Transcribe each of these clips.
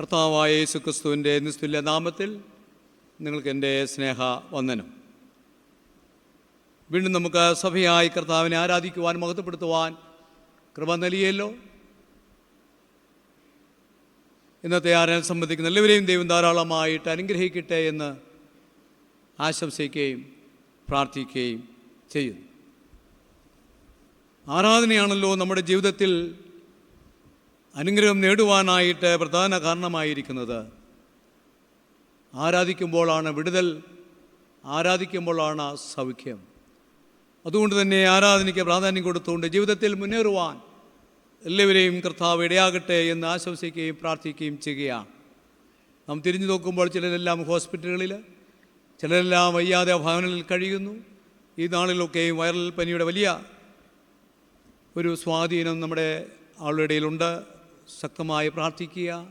കർത്താവായ യേശു ക്രിസ്തുവിന്റെ നിസ്തുല്യ നാമത്തിൽ നിങ്ങൾക്ക് എന്റെ സ്നേഹ വന്ദനം. വീണ്ടും നമുക്ക് സഭയായി കർത്താവിനെ ആരാധിക്കുവാൻ മഹത്വപ്പെടുത്തുവാൻ കൃപ നൽകിയല്ലോ. ഇന്നത്തെ ആരാധന സംബന്ധിക്കുന്ന എല്ലാവരെയും ദൈവം ധാരാളമായിട്ട് അനുഗ്രഹിക്കട്ടെ എന്ന് ആശംസിക്കുകയും പ്രാർത്ഥിക്കുകയും ചെയ്യുന്നു. ആരാധനയാണല്ലോ നമ്മുടെ ജീവിതത്തിൽ അനുഗ്രഹം നേടുവാനായിട്ട് പ്രധാന കാരണമായിരിക്കുന്നത് ആരാധിക്കുമ്പോഴാണ് വിടുതൽ ആരാധിക്കുമ്പോഴാണ് സൗഖ്യം. അതുകൊണ്ട് തന്നെ ആരാധനയ്ക്ക് പ്രാധാന്യം കൊടുത്തുകൊണ്ട് ജീവിതത്തിൽ മുന്നേറുവാൻ എല്ലാവരെയും കർത്താവ് ഇടയാകട്ടെ എന്ന് ആശംസിക്കുകയും പ്രാർത്ഥിക്കുകയും ചെയ്യുകയാണ്. നാം തിരിഞ്ഞു നോക്കുമ്പോൾ ചിലരെല്ലാം ഹോസ്പിറ്റലുകളിൽ ചിലരെല്ലാം വയ്യാതെ ഭവനങ്ങളിൽ കഴിയുന്നു. ഈ നാളിലൊക്കെയും വൈറൽ പനിയുടെ വലിയ ഒരു സ്വാധീനം നമ്മുടെ ആളുടെ ഇടയിലുണ്ട്. ശക്തമായി പ്രാർത്ഥിക്കുക.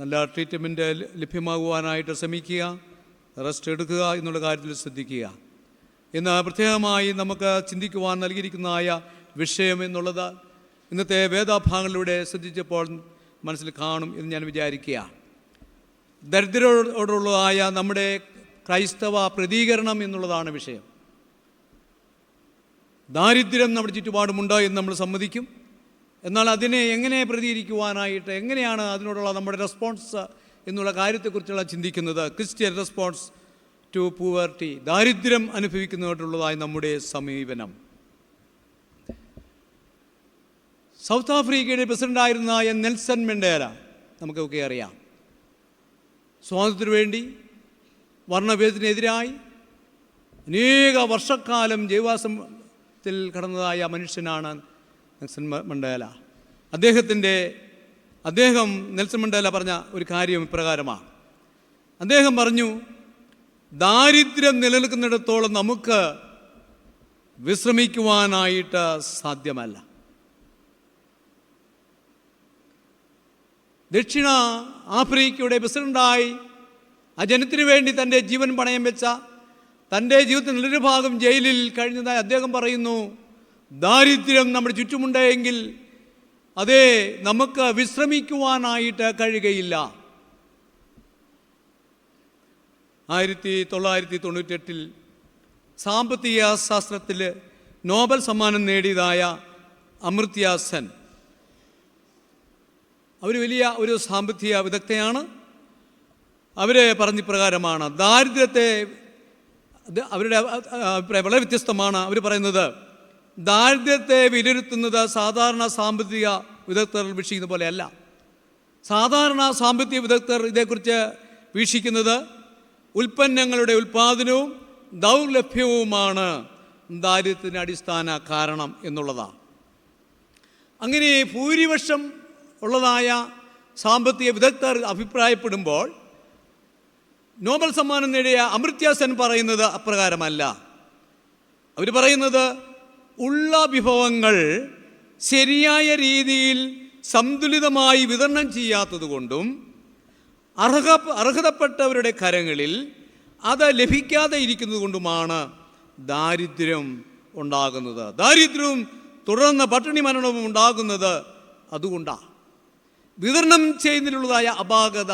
നല്ല ട്രീറ്റ്മെന്റ് ലഭ്യമാകുവാനായിട്ട് ശ്രമിക്കുക. റെസ്റ്റ് എടുക്കുക എന്നുള്ള കാര്യത്തിൽ ശ്രദ്ധിക്കുക. ഇന്ന് പ്രത്യേകമായി നമുക്ക് ചിന്തിക്കുവാൻ നൽകിയിരിക്കുന്നതായ വിഷയം എന്നുള്ളത് ഇന്നത്തെ വേദാഭാഗങ്ങളിലൂടെ ശ്രദ്ധിച്ചപ്പോൾ മനസ്സിൽ കാണും എന്ന് ഞാൻ വിചാരിക്കുക. ദരിദ്രരോടുള്ളതായ നമ്മുടെ ക്രൈസ്തവ പ്രതികരണം എന്നുള്ളതാണ് വിഷയം. ദാരിദ്ര്യം നമ്മുടെ ചുറ്റുപാടുമുണ്ട് എന്ന് നമ്മൾ സമ്മതിക്കും. എന്നാൽ അതിനെ എങ്ങനെ പ്രതികരിക്കുവാനായിട്ട് എങ്ങനെയാണ് അതിനോടുള്ള നമ്മുടെ റെസ്പോൺസ് എന്നുള്ള കാര്യത്തെക്കുറിച്ചുള്ള ചിന്തിക്കുന്നത്? ക്രിസ്ത്യൻ റെസ്പോൺസ് ടു പൂവർട്ടി ദാരിദ്ര്യം അനുഭവിക്കുന്നതായിട്ടുള്ളതായി നമ്മുടെ സമീപനം. സൗത്ത് ആഫ്രിക്കയുടെ പ്രസിഡന്റായിരുന്ന നെൽസൺ മെൻഡേല നമുക്കൊക്കെ അറിയാം. സ്വാതന്ത്ര്യത്തിനു വേണ്ടി വർണഭേദത്തിനെതിരായി അനേക വർഷക്കാലം ജൈവാസത്തിൽ കടന്നതായ മനുഷ്യനാണ് നെൽസൺ മണ്ടേല. അദ്ദേഹത്തിന്റെ അദ്ദേഹം നെൽസൺ മണ്ടേല പറഞ്ഞ ഒരു കാര്യം ഇപ്രകാരമാണ്. അദ്ദേഹം പറഞ്ഞു ദാരിദ്ര്യം നിലനിൽക്കുന്നിടത്തോളം നമുക്ക് വിശ്രമിക്കുവാനായിട്ട് സാധ്യമല്ല. ദക്ഷിണ ആഫ്രിക്കയുടെ പ്രസിഡന്റായി ആ ജനത്തിനു വേണ്ടി തന്റെ ജീവൻ പണയം വെച്ച തന്റെ ജീവിതത്തിൽ നല്ലൊരു ഭാഗം ജയിലിൽ കഴിഞ്ഞതായി അദ്ദേഹം പറയുന്നു ദാരിദ്ര്യം നമ്മുടെ ചുറ്റുമുണ്ടെങ്കിൽ അതേ നമുക്ക് വിശ്രമിക്കുവാനായിട്ട് കഴിയുകയില്ല. ആയിരത്തി തൊള്ളായിരത്തി തൊണ്ണൂറ്റെട്ടിൽ സാമ്പത്തിക ശാസ്ത്രത്തിൽ നോബൽ സമ്മാനം നേടിയതായ അമൃത്യ സെൻ. അവർ വലിയ ഒരു സാമ്പത്തിക വിദഗ്ധയാണ്. അവർ പറഞ്ഞ പ്രകാരമാണ് ദാരിദ്ര്യത്തെ അവരുടെ അഭിപ്രായം വളരെ വ്യത്യസ്തമാണ്. അവർ പറയുന്നത് ദാരിദ്ര്യത്തെ വിലയിരുത്തുന്നത് സാധാരണ സാമ്പത്തിക വിദഗ്ധർ വീക്ഷിക്കുന്ന പോലെയല്ല. സാധാരണ സാമ്പത്തിക വിദഗ്ധർ ഇതേക്കുറിച്ച് വീക്ഷിക്കുന്നത് ഉൽപ്പന്നങ്ങളുടെ ഉൽപാദനവും ദൗർലഭ്യവുമാണ് ദാരിദ്ര്യത്തിന് അടിസ്ഥാന കാരണം എന്നുള്ളതാണ്. അങ്ങനെ ഭൂരിപക്ഷം ഉള്ളതായ സാമ്പത്തിക വിദഗ്ധർ അഭിപ്രായപ്പെടുമ്പോൾ നോബൽ സമ്മാനം നേടിയ അമൃത്യ സെൻ പറയുന്നത് അപ്രകാരമല്ല. അവർ പറയുന്നത് ഉള്ള വിഭവങ്ങൾ ശരിയായ രീതിയിൽ സന്തുലിതമായി വിതരണം ചെയ്യാത്തതുകൊണ്ടും അർഹ അർഹതപ്പെട്ടവരുടെ കരങ്ങളിൽ അത് ലഭിക്കാതെ ഇരിക്കുന്നത് കൊണ്ടുമാണ് ദാരിദ്ര്യം ഉണ്ടാകുന്നത്. ദാരിദ്ര്യവും തുടർന്ന് പട്ടിണി മരണവും ഉണ്ടാകുന്നത് അതുകൊണ്ടാണ് വിതരണം ചെയ്യുന്നതിലുള്ളതായ അപാകത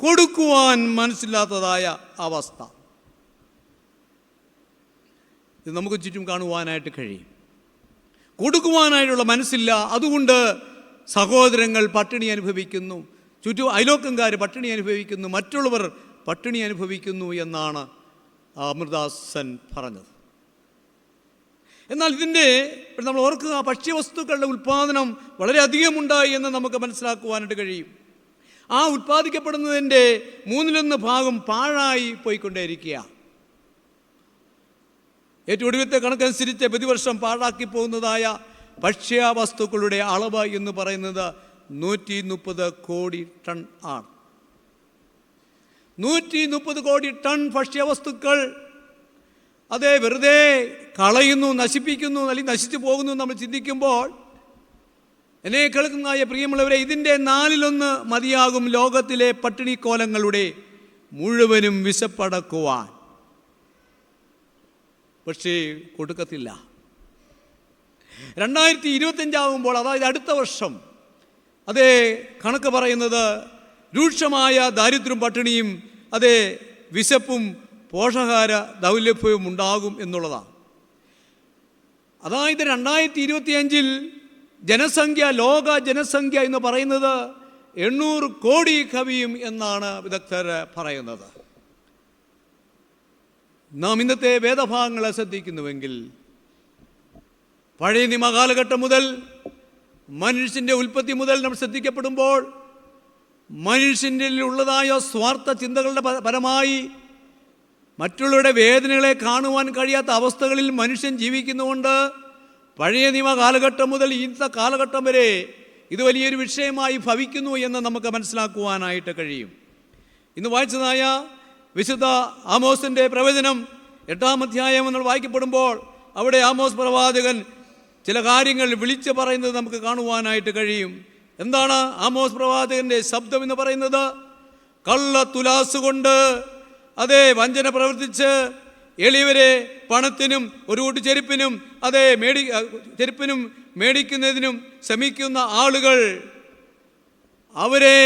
കൊടുക്കുവാൻ മനസ്സില്ലാത്തതായ അവസ്ഥ. ഇത് നമുക്ക് ചുറ്റും കാണുവാനായിട്ട് കഴിയും. കൊടുക്കുവാനായിട്ടുള്ള മനസ്സില്ല. അതുകൊണ്ട് സഹോദരങ്ങൾ പട്ടിണി അനുഭവിക്കുന്നു. ചുറ്റും അയലോക്കംകാർ പട്ടിണി അനുഭവിക്കുന്നു. മറ്റുള്ളവർ പട്ടിണി അനുഭവിക്കുന്നു എന്നാണ് അമൃതാസൻ പറഞ്ഞത്. എന്നാൽ ഇതിന്റെ നമ്മൾ ഓർക്കുക ഭക്ഷ്യവസ്തുക്കളുടെ ഉൽപ്പാദനം വളരെ അധികമുണ്ടായി എന്ന് നമുക്ക് മനസ്സിലാക്കുവാനായിട്ട് കഴിയും. ആ ഉൽപ്പാദിക്കപ്പെടുന്നതിന്റെ മൂന്നിലൊന്ന് ഭാഗം പാഴായി പോയിക്കൊണ്ടേയിരിക്കുക ഏറ്റവും ഒടുവിലത്തെ കണക്കനുസരിച്ച് പ്രതിവർഷം പാഴാക്കി പോകുന്നതായ ഭക്ഷ്യവസ്തുക്കളുടെ അളവ് എന്ന് പറയുന്നത് നൂറ്റി മുപ്പത് കോടി ടൺ ആണ്. നൂറ്റി മുപ്പത് കോടി ടൺ ഭക്ഷ്യവസ്തുക്കൾ അതെ വെറുതെ കളയുന്നു നശിപ്പിക്കുന്നു അല്ലെങ്കിൽ നശിച്ചു പോകുന്നു നമ്മൾ ചിന്തിക്കുമ്പോൾ എന്നെ കേൾക്കുന്നതായ പ്രിയമുള്ളവരെ ഇതിന്റെ നാലിലൊന്ന് മതിയാകും ലോകത്തിലെ പട്ടിണിക്കോലങ്ങളുടെ മുഴുവനും വിശപ്പടക്കുവാൻ. പക്ഷേ കൊടുക്കത്തില്ല. രണ്ടായിരത്തി ഇരുപത്തഞ്ചാവുമ്പോൾ അതായത് അടുത്ത വർഷം അതേ കണക്ക് പറയുന്നത് രൂക്ഷമായ ദാരിദ്ര്യം പട്ടിണിയും അതേ വിശപ്പും പോഷകാര ദൗർലഭ്യവും ഉണ്ടാകും എന്നുള്ളതാണ്. അതായത് രണ്ടായിരത്തി ഇരുപത്തിയഞ്ചിൽ ജനസംഖ്യ ലോക ജനസംഖ്യ എന്ന് പറയുന്നത് എണ്ണൂറ് കോടി കവിയും എന്നാണ് വിദഗ്ധർ പറയുന്നത്. നാം ഇന്നത്തെ വേദഭാഗങ്ങളെ ശ്രദ്ധിക്കുന്നുവെങ്കിൽ പഴയ നിയമകാലഘട്ടം മുതൽ മനുഷ്യന്റെ ഉൽപ്പത്തി മുതൽ നാം ശ്രദ്ധിക്കപ്പെടുമ്പോൾ മനുഷ്യന്റെ ഉള്ളതായ സ്വാർത്ഥ ചിന്തകളുടെ പരമായി മറ്റുള്ളവരുടെ വേദനകളെ കാണുവാൻ കഴിയാത്ത അവസ്ഥകളിൽ മനുഷ്യൻ ജീവിക്കുന്നുകൊണ്ട് പഴയ നിയമ കാലഘട്ടം മുതൽ ഇന്നത്തെ കാലഘട്ടം വരെ ഇത് വലിയൊരു വിഷയമായി ഭവിക്കുന്നു എന്ന് നമുക്ക് മനസ്സിലാക്കുവാനായിട്ട് കഴിയും. ഇന്ന് വായിച്ചതായ വിശുദ്ധ ആമോസിന്റെ പ്രവചനം എട്ടാം അധ്യായം നമ്മൾ വായിക്കപ്പെടുമ്പോൾ അവിടെ ആമോസ് പ്രവാചകൻ ചില കാര്യങ്ങൾ വിളിച്ചു പറയുന്നത് നമുക്ക് കാണുവാനായിട്ട് കഴിയും. എന്താണ് ആമോസ് പ്രവാചകന്റെ ശബ്ദം എന്ന് പറയുന്നത്? കള്ള തുലാസ് കൊണ്ട് അതെ വഞ്ചന പ്രവർത്തിച്ച് എളിയവരെ പണത്തിനും ഒരു കൂട്ടി ചെരുപ്പിനും അതെ മേടി ചെരുപ്പിനും മേടിക്കുന്നതിനും ശ്രമിക്കുന്ന ആളുകൾ അവരെ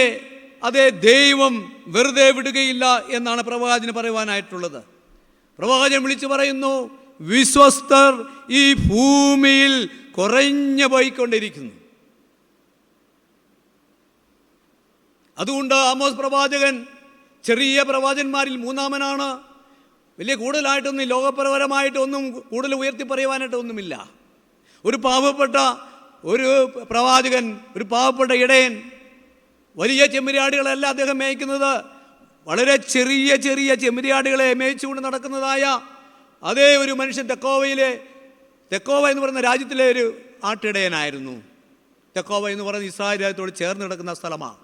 അതേ ദൈവം വെറുതെ വിടുകയില്ല എന്നാണ് പ്രവാചകന് പറയുവാനായിട്ടുള്ളത്. പ്രവാചകൻ വിളിച്ചു പറയുന്നു വിശ്വസ്തർ ഈ ഭൂമിയിൽ കുറഞ്ഞു പോയിക്കൊണ്ടിരിക്കുന്നു. അതുകൊണ്ട് ആമോസ് പ്രവാചകൻ ചെറിയ പ്രവാചകന്മാരിൽ മൂന്നാമനാണ്. വലിയ കൂടുതലായിട്ടൊന്നും ലോകപരപരമായിട്ടൊന്നും കൂടുതൽ ഉയർത്തി പറയുവാനായിട്ടൊന്നുമില്ല. ഒരു പാവപ്പെട്ട ഒരു പ്രവാചകൻ ഒരു പാവപ്പെട്ട ഇടയൻ വലിയ ചെമ്മരിയാടുകളല്ല അദ്ദേഹം മേയ്ക്കുന്നത്. വളരെ ചെറിയ ചെറിയ ചെമ്മരിയാടുകളെ മേയിച്ചുകൊണ്ട് നടക്കുന്നതായ അതേ ഒരു മനുഷ്യൻ തെക്കോവയിലെ തെക്കോവ എന്ന് പറയുന്ന രാജ്യത്തിലെ ഒരു ആട്ടിടയനായിരുന്നു. തെക്കോവ എന്ന് പറയുന്ന ഇസ്രായേൽ രാജ്യത്തോട് ചേർന്ന് കിടക്കുന്ന സ്ഥലമാണ്.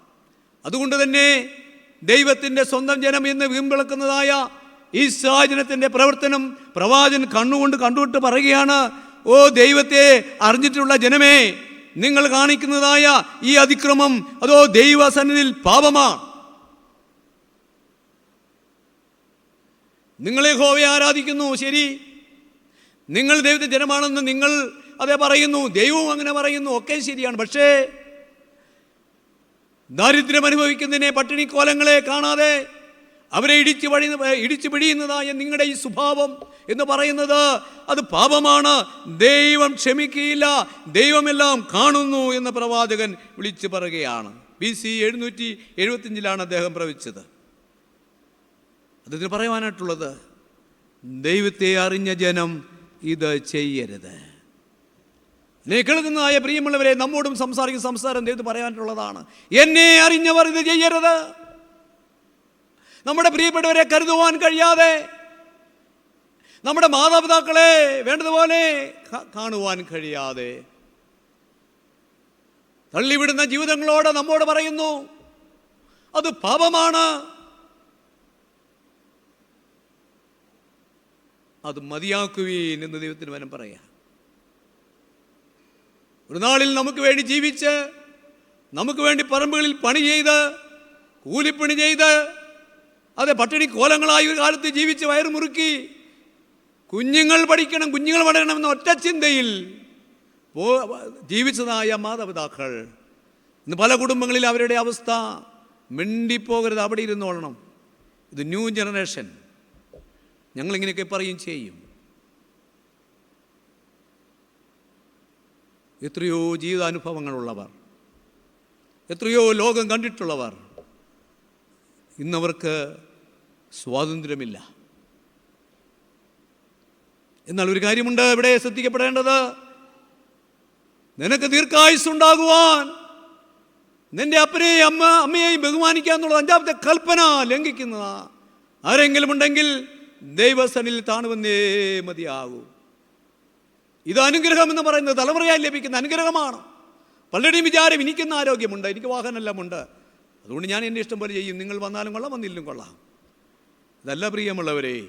അതുകൊണ്ട് തന്നെ ദൈവത്തിന്റെ സ്വന്തം ജനം എന്ന് വീമ്പിളക്കുന്നതായ ഈ സാഹചര്യത്തിന്റെ പ്രവർത്തനം പ്രവാചൻ കണ്ണുകൊണ്ട് കണ്ടുവിട്ട് പറയുകയാണ് ഓ ദൈവത്തെ അറിഞ്ഞിട്ടുള്ള ജനമേ നിങ്ങൾ കാണിക്കുന്നതായ ഈ അതിക്രമം അതോ ദൈവസന്നിധിയിൽ പാപമാ? നിങ്ങളെ ഹോവയെ ആരാധിക്കുന്നു ശരി. നിങ്ങൾ ദൈവത്തെ ജനമാണെന്ന് നിങ്ങൾ അതെ പറയുന്നു ദൈവവും അങ്ങനെ പറയുന്നു ഒക്കെ ശരിയാണ്. പക്ഷേ ദാരിദ്ര്യം അനുഭവിക്കുന്നതിനെ പട്ടിണിക്കോലങ്ങളെ കാണാതെ അവരെ ഇടിച്ചു വഴി ഇടിച്ചു പിടിയുന്നതായ നിങ്ങളുടെ ഈ സ്വഭാവം എന്ന് പറയുന്നത് അത് പാപമാണ്. ദൈവം ക്ഷമിക്കുകയില്ല. ദൈവമെല്ലാം കാണുന്നു എന്ന് പ്രവാചകൻ വിളിച്ചു പറയുകയാണ്. ബി സി എഴുന്നൂറ്റി എഴുപത്തിയഞ്ചിലാണ് അദ്ദേഹം പ്രവചിച്ചത്. അതിന് പറയുവാനായിട്ടുള്ളത് ദൈവത്തെ അറിഞ്ഞ ജനം ഇത് ചെയ്യരുത്. കേൾക്കുന്നതായ പ്രിയമുള്ളവരെ നമ്മോടും സംസാരിക്കുന്ന സംസാരം ദൈവത്തിന് പറയാനുള്ളതാണ്. എന്നെ അറിഞ്ഞവർ ഇത് ചെയ്യരുത്. നമ്മുടെ പ്രിയപ്പെട്ടവരെ കരുതുവാൻ കഴിയാതെ നമ്മുടെ മാതാപിതാക്കളെ വേണ്ടതുപോലെ കാണുവാൻ കഴിയാതെ തള്ളിവിടുന്ന ജീവിതങ്ങളോട് നമ്മോട് പറയുന്നു അത് പാപമാണ്. അത് മതിയാക്കുവീൻ എന്ന് ദൈവത്തിന് വനം പറയാം. ഒരു നാളിൽ നമുക്ക് വേണ്ടി ജീവിച്ച് നമുക്ക് വേണ്ടി പറമ്പുകളിൽ പണി ചെയ്ത് കൂലിപ്പണി ചെയ്ത് അതെ പട്ടിണി കോലങ്ങളായി ഒരു കാലത്ത് ജീവിച്ച് വയറുമുറുക്കി കുഞ്ഞുങ്ങൾ പഠിക്കണം കുഞ്ഞുങ്ങൾ വളരണം എന്ന ഒറ്റ ചിന്തയിൽ പോ ജീവിച്ചതായ മാതാപിതാക്കൾ. ഇന്ന് പല കുടുംബങ്ങളിൽ അവരുടെ അവസ്ഥ മിണ്ടിപ്പോകരുത് അവിടെ ഇരുന്നോളണം ഇത് ന്യൂ ജനറേഷൻ. ഞങ്ങളിങ്ങനെയൊക്കെ പറയും ചെയ്യും. എത്രയോ ജീവിതാനുഭവങ്ങളുള്ളവർ എത്രയോ ലോകം കണ്ടിട്ടുള്ളവർ ഇന്നവർക്ക് സ്വാതന്ത്ര്യമില്ല. എന്നാൽ ഒരു കാര്യമുണ്ട് ഇവിടെ ശ്രദ്ധിക്കപ്പെടേണ്ടത്. നിനക്ക് ദീർഘായുസുണ്ടാകുവാൻ നിന്റെ അപ്പനെയും അമ്മ അമ്മയെയും ബഹുമാനിക്കുക എന്നുള്ളത് അഞ്ചാമത്തെ കൽപ്പന ലംഘിക്കുന്നതാ. ആരെങ്കിലും ഉണ്ടെങ്കിൽ ദൈവസനിൽ താണുവന്നേ മതിയാകൂ. ഇത് അനുഗ്രഹം എന്ന് പറയുന്നത് തലമുറയായി ലഭിക്കുന്ന അനുഗ്രഹമാണ്. പലരുടെയും വിചാരം എനിക്കുന്ന ആരോഗ്യമുണ്ട് എനിക്ക് വാഹനമെല്ലാം ഉണ്ട്. അതുകൊണ്ട് ഞാൻ എന്റെ ഇഷ്ടം പോലെ ചെയ്യും. നിങ്ങൾ വന്നാലും കൊള്ളാം വന്നില്ലും കൊള്ളാം. ഇതല്ല പ്രിയമുള്ളവരെ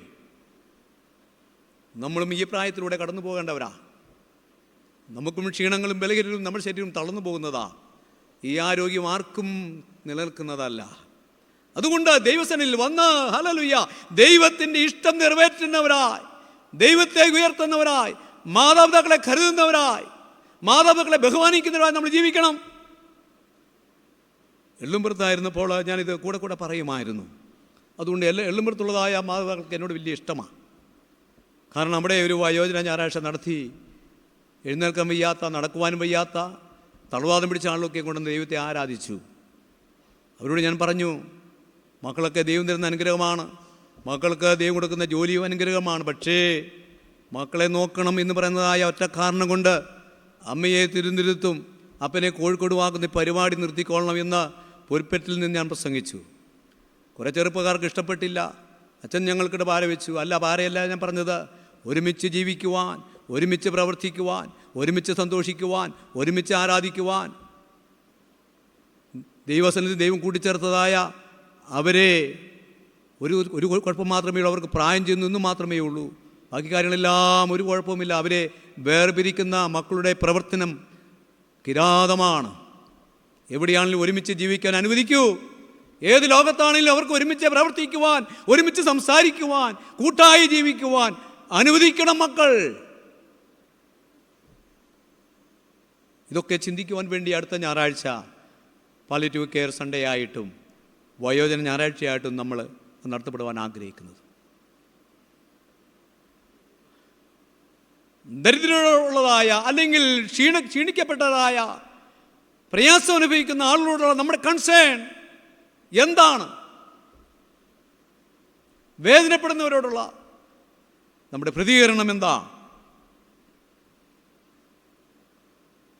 നമ്മളും ഈ പ്രായത്തിലൂടെ കടന്നു പോകേണ്ടവരാ. നമുക്കും ക്ഷീണങ്ങളും ബലഹീനങ്ങളും നമ്മുടെ ശരീരം തളർന്നു പോകുന്നതാ. ഈ ആരോഗ്യം ആർക്കും നിലനിൽക്കുന്നതല്ല. അതുകൊണ്ട് ദൈവസനിൽ വന്ന് ഹലലുയ്യ ദൈവത്തിന്റെ ഇഷ്ടം നിറവേറ്റുന്നവരായി ദൈവത്തെ ഉയർത്തുന്നവരായി മാതാപിതാക്കളെ കരുതുന്നവരായി മാതാപിതാക്കളെ ബഹുമാനിക്കുന്നവരായി നമ്മൾ ജീവിക്കണം. എള്ളുമ്പുറത്തായിരുന്നപ്പോൾ ഞാനിത് കൂടെ കൂടെ പറയുമായിരുന്നു. അതുകൊണ്ട് എല്ലാ എള്ളുമ്പുറത്തുള്ളതായ മാതാപിതാക്കൾക്ക് എന്നോട് വലിയ ഇഷ്ടമാണ്. കാരണം നമ്മുടെ ഒരു വയോജന ഞായറാഴ്ച നടത്തി എഴുന്നേൽക്കാൻ വയ്യാത്ത നടക്കുവാനും വയ്യാത്ത തളവാദം പിടിച്ച ആളുകളൊക്കെ കൊണ്ടുവന്ന് ദൈവത്തെ ആരാധിച്ചു. അവരോട് ഞാൻ പറഞ്ഞു മക്കളൊക്കെ ദൈവം തരുന്ന അനുഗ്രഹമാണ് മക്കൾക്ക് ദൈവം കൊടുക്കുന്ന ജോലിയും അനുഗ്രഹമാണ് പക്ഷേ മക്കളെ നോക്കണം എന്ന് പറയുന്നതായ ഒറ്റ കാരണം കൊണ്ട് അമ്മയെ തിരുന്നിരുത്തും അപ്പനെ കോഴിക്കോട് വാക്കുന്ന ഈ പരിപാടി നിർത്തിക്കൊള്ളണം എന്ന് പൊരുപ്പറ്റിൽ നിന്ന് ഞാൻ പ്രസംഗിച്ചു. കുറേ ചെറുപ്പക്കാർക്ക് ഇഷ്ടപ്പെട്ടില്ല. അച്ഛൻ ഞങ്ങൾക്കിടെ പാര വെച്ചു. അല്ല പാരയല്ല ഞാൻ പറഞ്ഞത്. ഒരുമിച്ച് ജീവിക്കുവാൻ ഒരുമിച്ച് പ്രവർത്തിക്കുവാൻ ഒരുമിച്ച് സന്തോഷിക്കുവാൻ ഒരുമിച്ച് ആരാധിക്കുവാൻ. ദൈവസന്നിധി ദൈവം കൂട്ടിച്ചേർത്തതായ അവരെ ഒരു ഒരു കുഴപ്പം മാത്രമേ ഉള്ളൂ. അവർക്ക് പ്രായം ചെയ്യുന്നു മാത്രമേ ഉള്ളൂ. ബാക്കി കാര്യങ്ങളെല്ലാം ഒരു കുഴപ്പവുമില്ല. അവരെ വേർപിരിക്കുന്ന മക്കളുടെ പ്രവർത്തനം കിരാതമാണ്. എവിടെയാണെങ്കിലും ഒരുമിച്ച് ജീവിക്കാൻ അനുവദിക്കൂ. ഏത് ലോകത്താണെങ്കിലും അവർക്ക് ഒരുമിച്ച് പ്രവർത്തിക്കുവാൻ ഒരുമിച്ച് സംസാരിക്കുവാൻ കൂട്ടായി ജീവിക്കുവാൻ അനുവദിക്കണം മക്കൾ. ഇതൊക്കെ ചിന്തിക്കുവാൻ വേണ്ടി അടുത്ത ഞായറാഴ്ച പാലിറ്റീവ് കെയർ സൺഡേ ആയിട്ടും വയോജന ഞായറാഴ്ചയായിട്ടും നമ്മൾ നടത്തപ്പെടുവാൻ ആഗ്രഹിക്കുന്നത്. ദരിദ്രരുള്ളതായ അല്ലെങ്കിൽ ക്ഷീണ ക്ഷീണിക്കപ്പെട്ടതായ പ്രയാസം അനുഭവിക്കുന്ന ആളുകളോടുള്ള നമ്മുടെ കൺസേൺ എന്താണ്? വേദനപ്പെടുന്നവരോടുള്ള നമ്മുടെ പ്രതികരണം എന്താ?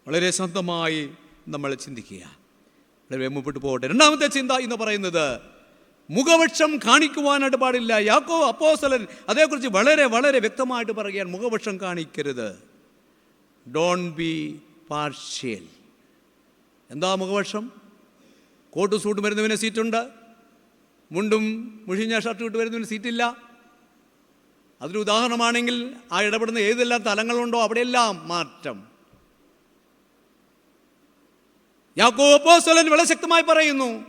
വളരെ സ്വന്തമായി നമ്മൾ ചിന്തിക്കുക. വളരെ മുമ്പോട്ട് പോകട്ടെ. രണ്ടാമത്തെ ചിന്ത എന്ന് പറയുന്നത് മുഖപക്ഷം കാണിക്കുവാനായിട്ട് പാടില്ല യാക്കോ അപ്പോസലൻ അതേക്കുറിച്ച് വളരെ വളരെ വ്യക്തമായിട്ട് പറയുകയാണ്. മുഖപക്ഷം കാണിക്കരുത്. ഡോൺ ബി പാർഷ്യൽ എന്താ മുഖപക്ഷം കോട്ട് സൂട്ട് വരുന്നവന് സീറ്റുണ്ട്. മുണ്ടും മുഷിഞ്ഞ ഷർട്ട് ഇട്ട് വരുന്നവന് സീറ്റില്ല. അതൊരു ഉദാഹരണമാണെങ്കിൽ ആ ഇടപെടുന്ന ഏതെല്ലാം തലങ്ങളുണ്ടോ അവിടെയെല്ലാം മാറ്റം. യാക്കോ അപ്പോസ്തലൻ വളരെ ശക്തമായി പറയുന്നു.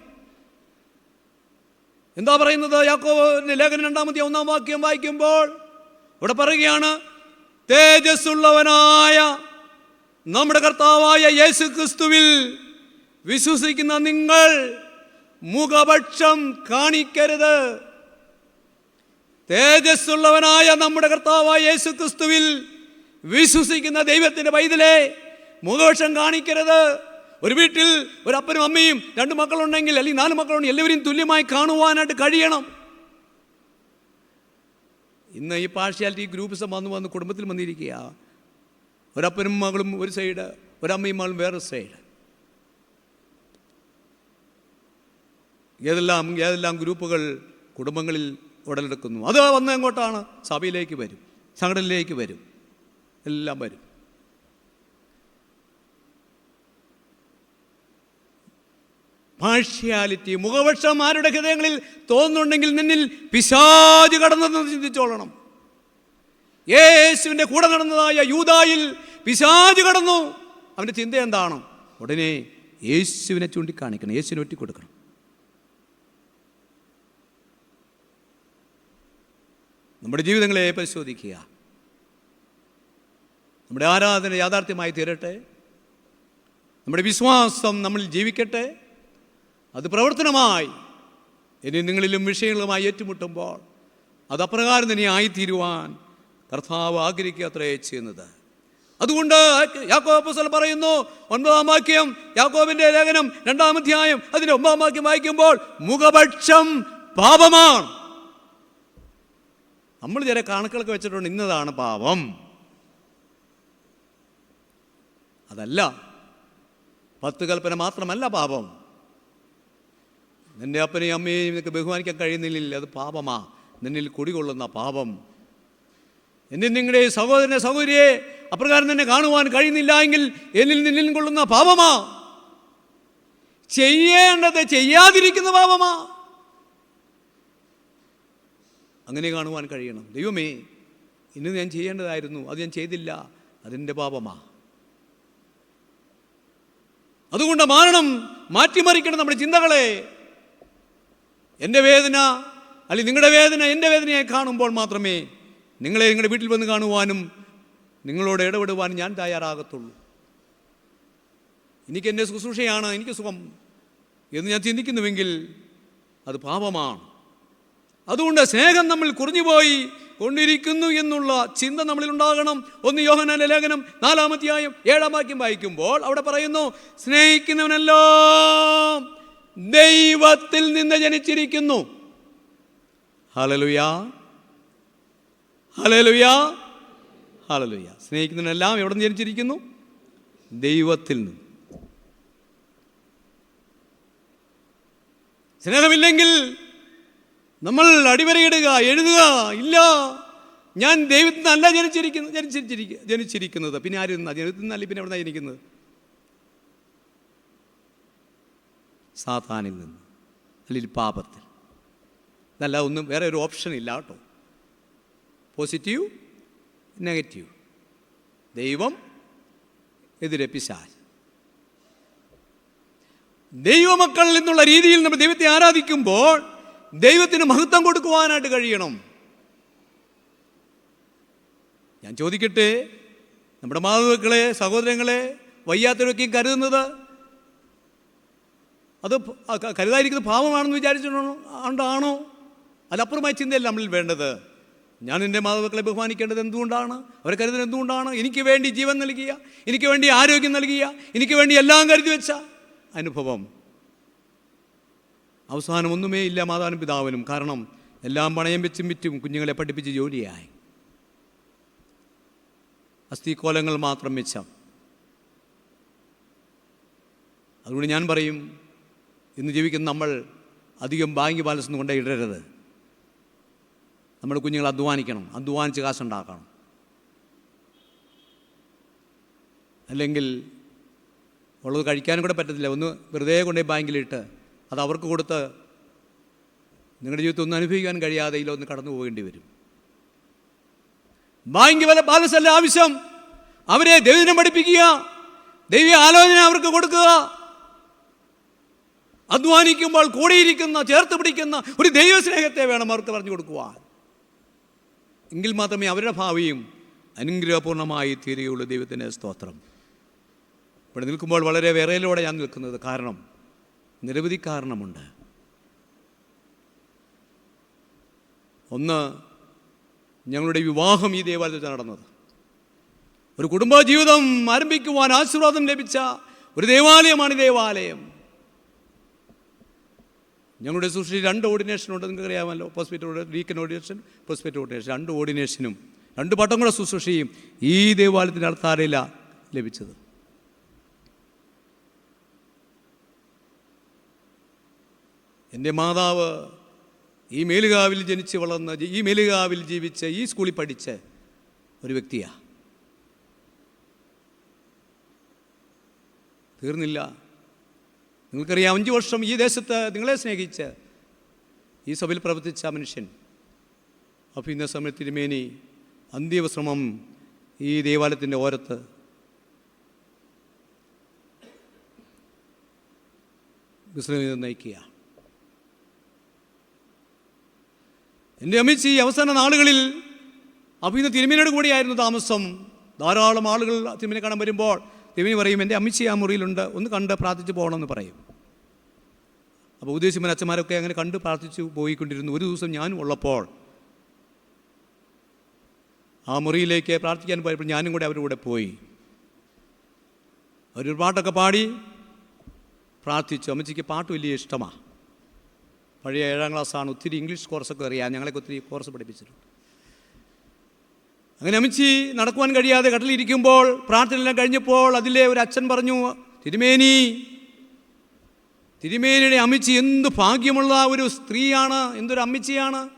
എന്താ പറയുന്നത്? യാക്കോബിന്റെ ലേഖനം രണ്ടാമത്തെ ഒന്നാം വാക്യം വായിക്കുമ്പോൾ ഇവിടെ പറയുകയാണ് തേജസ്സുള്ളവനായ നമ്മുടെ കർത്താവായ യേശു ക്രിസ്തുവിൽ വിശ്വസിക്കുന്ന നിങ്ങൾ മുഖപക്ഷം കാണിക്കരുത്. തേജസ്സുള്ളവനായ നമ്മുടെ കർത്താവായ യേശു ക്രിസ്തുവിൽ വിശ്വസിക്കുന്ന ദൈവത്തിന്റെ പൈതലെ മുഖപക്ഷം കാണിക്കരുത്. ഒരു വീട്ടിൽ ഒരു അപ്പനും അമ്മയും രണ്ട് മക്കളുണ്ടെങ്കിൽ അല്ലെങ്കിൽ നാല് മക്കളുണ്ടെങ്കിൽ എല്ലാവരെയും തുല്യമായി കാണുവാനായിട്ട് കഴിയണം. ഇന്ന് ഈ പാർഷ്യാലിറ്റി ഗ്രൂപ്പ്സം വന്ന് വന്ന് കുടുംബത്തിൽ വന്നിരിക്കുക ഒരപ്പനും മകളും ഒരു സൈഡ് ഒരമ്മയും മകളും വേറെ സൈഡ് ഏതെല്ലാം ഏതെല്ലാം ഗ്രൂപ്പുകൾ കുടുംബങ്ങളിൽ ഉടലെടുക്കുന്നു. അത് വന്ന് എങ്ങോട്ടാണ്? സഭയിലേക്ക് വരും. സംഘടനയിലേക്ക് വരും. എല്ലാം വരും. പാർഷ്യാലിറ്റി മുഖപക്ഷം ആരുടെ ഹൃദയങ്ങളിൽ തോന്നുന്നുണ്ടെങ്കിൽ നിന്നിൽ പിശാജ് കടന്നെന്ന് ചിന്തിച്ചോളണം. യേശുവിന്റെ കൂടെ നടന്നതായ യൂതായിൽ പിശാജ് കടന്നു. അവന്റെ ചിന്ത എന്താണ്? ഉടനെ യേശുവിനെ ചൂണ്ടിക്കാണിക്കണം. യേശുവിനെ ഒറ്റി നമ്മുടെ ജീവിതങ്ങളെ പരിശോധിക്കുക. നമ്മുടെ ആരാധന യാഥാർത്ഥ്യമായി തീരട്ടെ. നമ്മുടെ വിശ്വാസം നമ്മൾ ജീവിക്കട്ടെ. അത് പ്രവർത്തനമായി ഇനി നിങ്ങളിലും വിഷയങ്ങളുമായി ഏറ്റുമുട്ടുമ്പോൾ അത് അപ്രകാരം തന്നെ ആയിത്തീരുവാൻ കർത്താവ് ആഗ്രഹിക്കുക അത്രേ ചെയ്യുന്നത്. അതുകൊണ്ട് യാക്കോബ് പറയുന്നു ഒൻപതാം വാക്യം യാക്കോബിന്റെ ലേഖനം രണ്ടാം അധ്യായം അതിന്റെ ഒമ്പതാം വാക്യം വായിക്കുമ്പോൾ മുഖപക്ഷം പാപമാണ്. നമ്മൾ ചില കണക്കുകളൊക്കെ വെച്ചിട്ടുണ്ട് ഇന്നതാണ് പാപം. അതല്ല പത്ത് കൽപ്പന മാത്രമല്ല പാപം. നിന്റെ അപ്പനെയും അമ്മയെയും നിനക്ക് ബഹുമാനിക്കാൻ കഴിയുന്നില്ല അത് പാപമാ. നിന്നിൽ കുടികൊള്ളുന്ന പാപം. എന്നിൽ നിങ്ങളുടെ സഹോദരനെ സഹോദരിയെ അപ്രകാരം തന്നെ കാണുവാൻ കഴിയുന്നില്ല എങ്കിൽ എന്നിൽ നിന്നിൽ കൊള്ളുന്ന പാപമാ. ചെയ്യേണ്ടത് ചെയ്യാതിരിക്കുന്ന പാപമാ. അങ്ങനെ കാണുവാൻ കഴിയണം. ദൈവമേ ഇന്ന് ഞാൻ ചെയ്യേണ്ടതായിരുന്നു. അത് ഞാൻ ചെയ്തില്ല. അതിന്റെ പാപമാ. അതുകൊണ്ട് മാറണം മാറ്റിമറിക്കണം നമ്മുടെ ചിന്തകളെ. എന്റെ വേദന അല്ലെങ്കിൽ നിങ്ങളുടെ വേദന എന്റെ വേദനയായി കാണുമ്പോൾ മാത്രമേ നിങ്ങളെ നിങ്ങളുടെ വീട്ടിൽ വന്ന് കാണുവാനും നിങ്ങളോട് ഇടപെടുവാനും ഞാൻ തയ്യാറാകത്തുള്ളൂ. എനിക്ക് എന്റെ ശുശ്രൂഷയാണ് എനിക്ക് സുഖം എന്ന് ഞാൻ ചിന്തിക്കുന്നുവെങ്കിൽ അത് പാപമാണ്. അതുകൊണ്ട് സ്നേഹം നമ്മൾ കുറഞ്ഞുപോയി കൊണ്ടിരിക്കുന്നു എന്നുള്ള ചിന്ത നമ്മളിൽ ഉണ്ടാകണം. ഒന്ന് യോഹനാന്റെ ലേഖനം നാലാമധ്യായം ഏഴാം വാക്യം വായിക്കുമ്പോൾ അവിടെ പറയുന്നു സ്നേഹിക്കുന്നവനെല്ലാം ദൈവത്തിൽ നിന്ന് ജനിച്ചിരിക്കുന്നു. ഹലലുയാ ഹലലുയാ ഹലലുയാ സ്നേഹിക്കുന്നവനെല്ലാം എവിടെ നിന്ന് ജനിച്ചിരിക്കുന്നു? ദൈവത്തിൽ നിന്ന്. സ്നേഹമില്ലെങ്കിൽ നമ്മൾ അടിവരയിടുക എഴുതുക ഇല്ല. ഞാൻ ദൈവത്തിൽ നിന്നല്ല ജനിച്ചിരിക്കുന്നത് ജനിച്ചിരിക്കുക ജനിച്ചിരിക്കുന്നത്. പിന്നെ ആര് നിന്നാ? ദൈവത്തിൽ നിന്നല്ല പിന്നെ എവിടെ ജനിക്കുന്നത്? സാത്താനിൽ നിന്ന്. അല്ലെങ്കിൽ പാപത്തിൽ. ഇതല്ല ഒന്നും വേറെ ഒരു ഓപ്ഷൻ ഇല്ല കേട്ടോ. പോസിറ്റീവ് നെഗറ്റീവ് ദൈവം എതിരെ പിശാൽ ദൈവമക്കളിൽ നിന്നുള്ള രീതിയിൽ നമ്മൾ ദൈവത്തെ ആരാധിക്കുമ്പോൾ ദൈവത്തിന് മഹത്വം കൊടുക്കുവാനായിട്ട് കഴിയണം. ഞാൻ ചോദിക്കട്ടെ നമ്മുടെ മാതാക്കളെ സഹോദരങ്ങളെ വയ്യാത്തവരൊക്കെയും കരുതുന്നത് അത് കരുതായിരിക്കുന്നത് പാവമാണെന്ന് ക- കരുതാതിരിക്കുന്നത് പാപമാണെന്ന് വിചാരിച്ചിട്ടുണ്ടോ ആണോ? അതിലപ്പുറമായ ചിന്തയല്ല നമ്മളിൽ വേണ്ടത്. ഞാൻ എന്റെ മാതാപിതാക്കളെ ബഹുമാനിക്കേണ്ടത് എന്തുകൊണ്ടാണ്? അവരെ കരുതുന്നത് എന്തുകൊണ്ടാണ്? എനിക്ക് വേണ്ടി ജീവൻ നൽകിയ എനിക്ക് വേണ്ടി ആരോഗ്യം നൽകിയ എനിക്ക് വേണ്ടി എല്ലാം കരുതി വെച്ച അനുഭവം. അവസാനം ഒന്നുമേ ഇല്ല മാതാവിനും പിതാവിനും കാരണം എല്ലാം പണയം വെച്ചും വിറ്റും കുഞ്ഞുങ്ങളെ പഠിപ്പിച്ച് ജോലിയായി. അസ്ഥിക്കോലങ്ങൾ മാത്രം മിച്ചം. അതുകൊണ്ട് ഞാൻ പറയും ഇന്ന് ജീവിക്കുന്ന നമ്മൾ അധികം ബാങ്ക് ബാലൻസ് ഒന്നും കൊണ്ടേ ഇടരുത് നമ്മുടെ കുഞ്ഞുങ്ങൾ അധ്വാനിക്കണം അധ്വാനിച്ച് കാശുണ്ടാക്കണം. അല്ലെങ്കിൽ ഉള്ളത് കഴിക്കാനും കൂടെ പറ്റത്തില്ല. ഒന്ന് വെറുതെ കൊണ്ടുപോയി ബാങ്കിലിട്ട് അത് അവർക്ക് കൊടുത്ത് നിങ്ങളുടെ ജീവിതത്തിൽ ഒന്നും അനുഭവിക്കാൻ കഴിയാതെ ഇതിലൊന്ന് കടന്നു പോകേണ്ടി വരും. ബാങ്ക് വല ബാലസല്ല ആവശ്യം അവരെ ദൈവദിനം പഠിപ്പിക്കുക ദൈവീയ ആലോചന അവർക്ക് കൊടുക്കുക. അധ്വാനിക്കുമ്പോൾ കൂടിയിരിക്കുന്ന ചേർത്ത് പിടിക്കുന്ന ഒരു ദൈവസ്നേഹത്തെ വേണം അവർക്ക് പറഞ്ഞു കൊടുക്കുവാൻ. എങ്കിൽ മാത്രമേ അവരുടെ ഭാവിയും അനുഗ്രഹപൂർണമായി തീരുകയുള്ളൂ. ദൈവത്തിന്റെ സ്തോത്രം. ഇവിടെ നിൽക്കുമ്പോൾ വളരെ വിറയിലൂടെ ഞാൻ നിൽക്കുന്നത് കാരണം നിരവധി കാരണമുണ്ട്. ഒന്ന് ഞങ്ങളുടെ വിവാഹം ഈ ദേവാലയത്തിൽ നടന്നത്. ഒരു കുടുംബജീവിതം ആരംഭിക്കുവാൻ ആശീർവാദം ലഭിച്ച ഒരു ദേവാലയമാണ് ദേവാലയം. ഞങ്ങളുടെ സുഷ്ടി രണ്ട് ഓർഡിനേഷൻ ഉണ്ട് നിങ്ങൾക്ക് അറിയാമല്ലോ. Hospital deacon ordination hospital ordination രണ്ട് ഓർഡിനേഷനും രണ്ട് പട്ടം കൂടെ ശുശ്രൂഷയും ഈ ദേവാലയത്തിന്റെ അടുത്താരയില്ല ലഭിച്ചത്. എന്റെ മാതാവ് ഈ മേലുകാവിൽ ജനിച്ച് വളർന്ന് ഈ മേലുകാവിൽ ജീവിച്ച ഈ സ്കൂളിൽ പഠിച്ച ഒരു വ്യക്തിയാ. തീർന്നില്ല. നിങ്ങൾക്കറിയാം അഞ്ച് വർഷം ഈ ദേശത്ത് നിങ്ങളെ സ്നേഹിച്ച് ഈ സഭയിൽ പ്രവർത്തിച്ച മനുഷ്യൻ അപ്പോൾ ഇന്ന സമയത്ത് തിരുമേനി അന്ത്യവിശ്രമം ഈ ദേവാലയത്തിന്റെ ഓരത്ത് വിശ്രമം നയിക്കുക എന്റെ അമ്മച്ചി അവസാന നാളുകളിൽ അപ്പോൾ ഇന്ന് തിരുമേനിയുടെ കൂടിയായിരുന്നു താമസം. ധാരാളം ആളുകൾ തിരുമേനെ കാണാൻ വരുമ്പോൾ തിരുമേനി പറയും എന്റെ അമ്മച്ചി ആ മുറിയിലുണ്ട് ഒന്ന് കണ്ട് പ്രാർത്ഥിച്ച് പോകണമെന്ന് പറയും. അപ്പോൾ ഉദ്ദേശിമൻ അച്ഛന്മാരൊക്കെ അങ്ങനെ കണ്ട് പ്രാർത്ഥിച്ചു പോയിക്കൊണ്ടിരുന്നു. ഒരു ദിവസം ഞാനും ഉള്ളപ്പോൾ ആ മുറിയിലേക്ക് പ്രാർത്ഥിക്കാൻ പോയപ്പോൾ ഞാനും കൂടെ അവരുടെ കൂടെ പോയി. അവരൊരു പാട്ടൊക്കെ പാടി പ്രാർത്ഥിച്ചു. അമ്മച്ചിക്ക് പാട്ട് വലിയ ഇഷ്ടമാണ് പഴയ ഏഴാം ക്ലാസ്സാണ്. ഒത്തിരി ഇംഗ്ലീഷ് കോഴ്സൊക്കെ അറിയാം. ഞങ്ങളൊക്കെ ഒത്തിരി കോഴ്സ് പഠിപ്പിച്ചിട്ടുണ്ട്. അങ്ങനെ അമിച്ചി നടക്കുവാൻ കഴിയാതെ കട്ടിലിരിക്കുമ്പോൾ പ്രാർത്ഥനയെല്ലാം കഴിഞ്ഞപ്പോൾ അതിലെ ഒരു അച്ഛൻ പറഞ്ഞു തിരുമേനി തിരുമേനിയുടെ അമിച്ചി എന്ത് ഭാഗ്യമുള്ള ഒരു സ്ത്രീയാണ് എന്തൊരു അമ്മിച്ചിയാണ്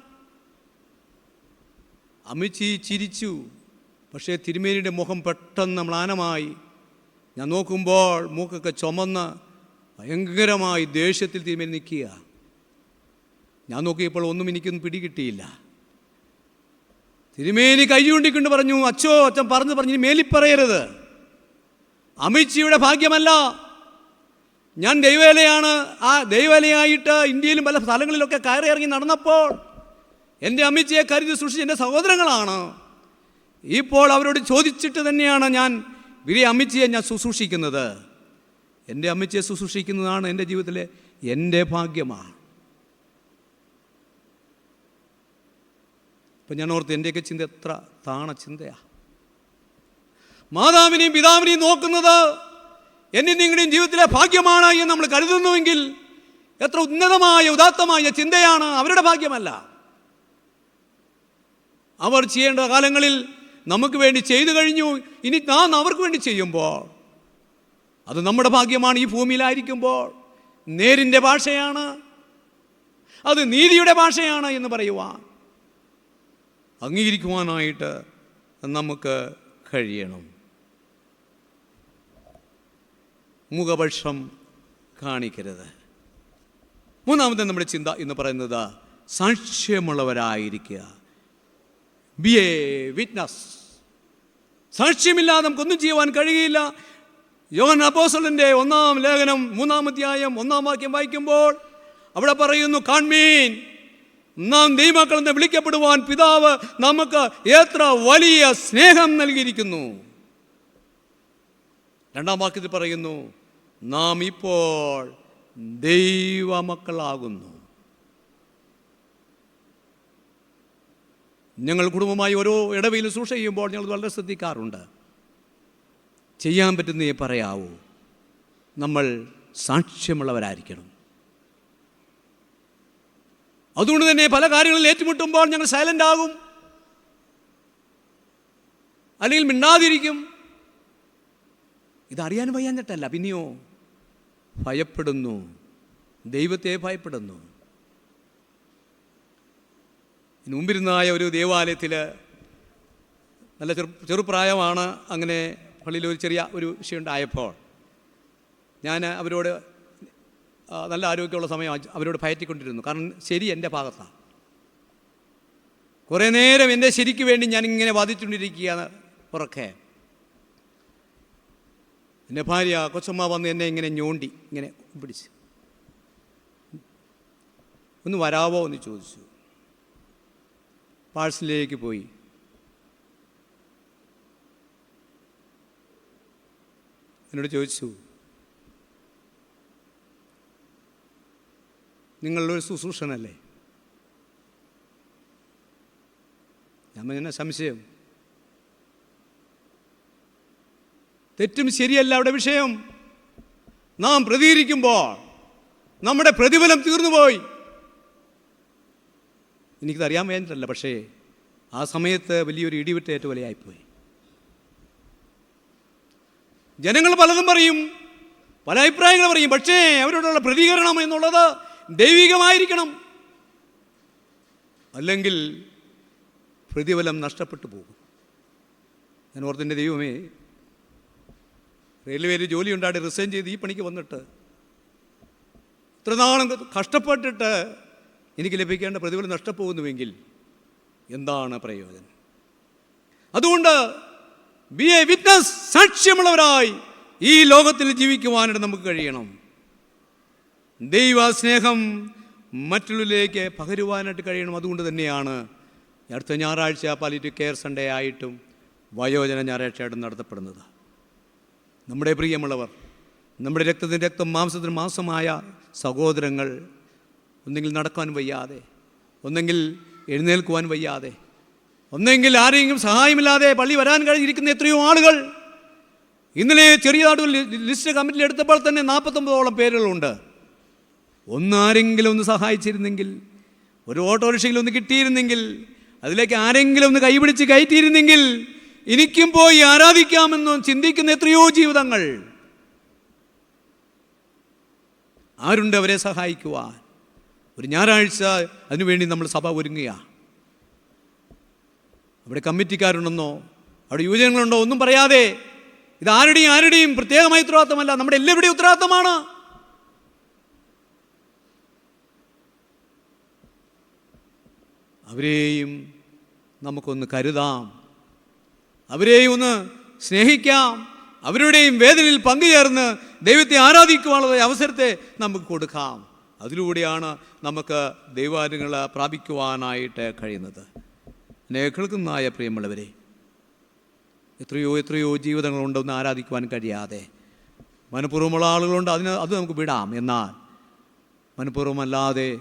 അമിച്ചി ചിരിച്ചു. പക്ഷേ തിരുമേനിയുടെ മുഖം പെട്ടെന്ന് മ്ലാനമായി. ഞാൻ നോക്കുമ്പോൾ മൂക്കൊക്കെ ചുമന്ന് ഭയങ്കരമായി ദേഷ്യത്തിൽ തിരുമേനി നിൽക്കുക ഞാൻ നോക്കിയപ്പോൾ ഒന്നും എനിക്കൊന്നും പിടികിട്ടിയില്ല. തിരുമേനി കൈ ചൂണ്ടിക്കൊണ്ട് പറഞ്ഞു അച്ഛോ അച്ഛൻ പറഞ്ഞു പറഞ്ഞു മേലി പറയരുത് അമിത്ജിയുടെ ഭാഗ്യമല്ല. ഞാൻ ദൈവവേലയാണ്. ആ ദൈവവേലയായിട്ട് ഇന്ത്യയിലും പല സ്ഥലങ്ങളിലൊക്കെ കയറി ഇറങ്ങി നടന്നപ്പോൾ എന്റെ അമിത്ഷിയെ കരുതി സൂക്ഷിച്ച് എന്റെ സഹോദരങ്ങളാണ്. ഇപ്പോൾ അവരോട് ചോദിച്ചിട്ട് തന്നെയാണ് ഞാൻ വിരി അമിത്ഷിയെ ഞാൻ ശുശ്രൂഷിക്കുന്നത്. എന്റെ അമിത്ഷിയെ ശുശ്രൂഷിക്കുന്നതാണ് എന്റെ ജീവിതത്തിലെ എന്റെ ഭാഗ്യമാണ്. ഇപ്പം ഞാൻ ഓർത്ത് എന്റെയൊക്കെ ചിന്ത എത്ര താണ ചിന്തയാണ് മാതാവിനെയും പിതാവിനെയും നോക്കുന്നത് എന്റെ നിങ്ങളുടെയും ജീവിതത്തിലെ ഭാഗ്യമാണ് എന്ന് നമ്മൾ കരുതുന്നുവെങ്കിൽ എത്ര ഉന്നതമായ ഉദാത്തമായ ചിന്തയാണ് അവരുടെ ഭാഗ്യമല്ല. അവർ ചെയ്യേണ്ട കാലങ്ങളിൽ നമുക്ക് വേണ്ടി ചെയ്തു കഴിഞ്ഞു. ഇനി നാം അവർക്ക് വേണ്ടി ചെയ്യുമ്പോൾ അത് നമ്മുടെ ഭാഗ്യമാണ് ഈ ഭൂമിയിലായിരിക്കുമ്പോൾ. നേരിന്റെ ഭാഷയാണ്. അത് നീതിയുടെ ഭാഷയാണ് എന്ന് പറയുവാൻ. അംഗീകരിക്കുവാനായിട്ട് നമുക്ക് കഴിയണം. മുഖപക്ഷം കാണിക്കരുത്. മൂന്നാമത്തെ നമ്മുടെ ചിന്ത എന്ന് പറയുന്നത് സാക്ഷ്യമുള്ളവരായിരിക്കുക. ബി എ വിറ്റ്നസ് സാക്ഷ്യമില്ലാതെ നമുക്കൊന്നും ചെയ്യുവാൻ കഴിയില്ല യോഹൻ അപ്പോസലിന്റെ ഒന്നാം ലേഖനം മൂന്നാം ആയം ഒന്നാം വാക്യം വായിക്കുമ്പോൾ അവിടെ പറയുന്നു കാൺമീൻ നാം ദൈവമക്കൾ എന്ന് വിളിക്കപ്പെടുവാൻ പിതാവ് നമുക്ക് എത്ര വലിയ സ്നേഹം നൽകിയിരിക്കുന്നു. രണ്ടാം വാക്യത്തിൽ പറയുന്നു നാം ഇപ്പോൾ ദൈവമക്കളാകുന്നു. ഞങ്ങൾ കുടുംബമായി ഓരോ ഇടവയിൽ സൂക്ഷ ചെയ്യുമ്പോൾ ഞങ്ങൾ വളരെ ശ്രദ്ധിക്കാറുണ്ട്. ചെയ്യാൻ പറ്റുന്നേ പറയാവൂ. നമ്മൾ സാക്ഷ്യമുള്ളവരായിരിക്കണം. അതുകൊണ്ട് തന്നെ പല കാര്യങ്ങളിൽ ഏറ്റുമുട്ടുമ്പോൾ ഞങ്ങൾ സൈലന്റ് ആകും. അല്ലെങ്കിൽ മിണ്ടാതിരിക്കും. ഇതറിയാൻ വയ്യാഞ്ഞിട്ടല്ല പിന്നെയോ ഭയപ്പെടുന്നു. ദൈവത്തെ ഭയപ്പെടുന്നു. മുമ്പിരുന്നായ ഒരു ദേവാലയത്തിൽ നല്ല ചെറു ചെറുപ്രായമാണ് അങ്ങനെ പള്ളിയിൽ ഒരു ചെറിയ ഒരു വിഷയം ഉണ്ടായപ്പോൾ ഞാൻ അവരോട് നല്ല ആരോഗ്യമുള്ള സമയം അവരോട് ഭയറ്റിക്കൊണ്ടിരുന്നു കാരണം ശരി എന്റെ ഭാഗത്താണ്. കുറേ നേരം എന്റെ ശരിക്ക് വേണ്ടി ഞാനിങ്ങനെ വാദിച്ചുകൊണ്ടിരിക്കുകയാണ് പുറക്കെ എന്റെ ഭാര്യ കൊച്ചമ്മ വന്ന് എന്നെ ഇങ്ങനെ ഞോണ്ടി ഇങ്ങനെ പിടിച്ച്. ഒന്ന് വരാവോ എന്ന് ചോദിച്ചു. പാഴ്സലിലേക്ക് പോയി. എന്നോട് ചോദിച്ചു നിങ്ങളൊരു ശുശ്രൂഷനല്ലേ? ഞാൻ പറഞ്ഞ സംശയം? തെറ്റും ശരിയല്ല അവിടെ വിഷയം. നാം പ്രതികരിക്കുമ്പോൾ നമ്മുടെ പ്രതിഫലം തീർന്നുപോയി. എനിക്കതറിയാൻ വേണ്ടിയിട്ടല്ല പക്ഷേ ആ സമയത്ത് വലിയൊരു ഇടിവിട്ടേറ്റ പോലെയായിപ്പോയി ജനങ്ങൾ പലതും പറയും പല അഭിപ്രായങ്ങൾ പറയും പക്ഷേ അവരോടുള്ള പ്രതികരണം എന്നുള്ളത് ദൈവികമായിരിക്കണം. അല്ലെങ്കിൽ പ്രതിഫലം നഷ്ടപ്പെട്ടു പോകും. ഞാൻ ഓർത്തിന്റെ ദൈവമേ റെയിൽവേയിൽ ജോലി ഉണ്ടായിട്ട് റിസൈൻ ചെയ്ത് ഈ പണിക്ക് വന്നിട്ട് ഇത്ര നാളും കഷ്ടപ്പെട്ടിട്ട് എനിക്ക് ലഭിക്കേണ്ട പ്രതിഫലം നഷ്ടപ്പോകുന്നുവെങ്കിൽ എന്താണ് പ്രയോജനം? അതുകൊണ്ട് ബി എ വിറ്റ്നസ് സാക്ഷ്യമുള്ളവരായി ഈ ലോകത്തിൽ ജീവിക്കുവാനായിട്ട് നമുക്ക് കഴിയണം. ദൈവസ്നേഹം മറ്റുള്ളിലേക്ക് പകരുവാനായിട്ട് കഴിയണം അതുകൊണ്ട് തന്നെയാണ് അടുത്ത ഞായറാഴ്ച പാലിറ്റീവ് കെയർ സൺഡേ ആയിട്ടും വയോജന ഞായറാഴ്ചയായിട്ടും നടത്തപ്പെടുന്നത്. നമ്മുടെ പ്രിയമുള്ളവർ നമ്മുടെ രക്തത്തിന് രക്തം മാംസത്തിന് മാംസമായ സഹോദരങ്ങൾ ഒന്നെങ്കിൽ നടക്കാൻ വയ്യാതെ ഒന്നെങ്കിൽ എഴുന്നേൽക്കുവാൻ വയ്യാതെ ഒന്നെങ്കിൽ ആരെങ്കിലും സഹായമില്ലാതെ പള്ളി വരാൻ കഴിഞ്ഞിരിക്കുന്ന എത്രയോ ആളുകൾ ഇന്നലെ ചെറിയ ലിസ്റ്റ് കമ്മിറ്റിയിൽ എടുത്തപ്പോൾ തന്നെ നാൽപ്പത്തൊമ്പതോളം പേരുകളുണ്ട്. ഒന്നാരെങ്കിലും ഒന്ന് സഹായിച്ചിരുന്നെങ്കിൽ ഒരു ഓട്ടോറിക്ഷയിൽ ഒന്ന് കിട്ടിയിരുന്നെങ്കിൽ അതിലേക്ക് ആരെങ്കിലും ഒന്ന് കൈപിടിച്ച് കയറ്റിയിരുന്നെങ്കിൽ എനിക്കും പോയി ആരാധിക്കാമെന്ന് ചിന്തിക്കുന്ന എത്രയോ ജീവിതങ്ങൾ. ആരുണ്ട് അവരെ സഹായിക്കുവാൻ? ഒരു ഞായറാഴ്ച അതിനുവേണ്ടി നമ്മൾ സഭ ഒരുങ്ങുക. അവിടെ കമ്മിറ്റിക്കാരുണ്ടെന്നോ അവിടെ യുവജനങ്ങളുണ്ടോ ഒന്നും പറയാതെ ഇത് ആരുടെയും ആരുടെയും പ്രത്യേകമായ ഉത്തരവാദിത്തമല്ല നമ്മുടെ എല്ലാവരുടെയും ഉത്തരവാദിത്തമാണ്. അവരെയും നമുക്കൊന്ന് കരുതാം. അവരെയും ഒന്ന് സ്നേഹിക്കാം. അവരുടെയും വേദനയിൽ പങ്കുചേർന്ന് ദൈവത്തെ ആരാധിക്കുവാനുള്ള അവസരത്തെ നമുക്ക് കൊടുക്കാം. അതിലൂടെയാണ് നമുക്ക് ദൈവാനുങ്ങൾ പ്രാപിക്കുവാനായിട്ട് കഴിയുന്നത്. കേൾക്കുന്നതായ പ്രിയമുള്ളവരെ എത്രയോ എത്രയോ ജീവിതങ്ങളുണ്ടെന്ന് ആരാധിക്കുവാൻ കഴിയാതെ മനഃപൂർവമുള്ള ആളുകളുണ്ട് അതിന് അത് നമുക്ക് വിടാം. എന്നാൽ മനഃപൂർവമല്ലാതെ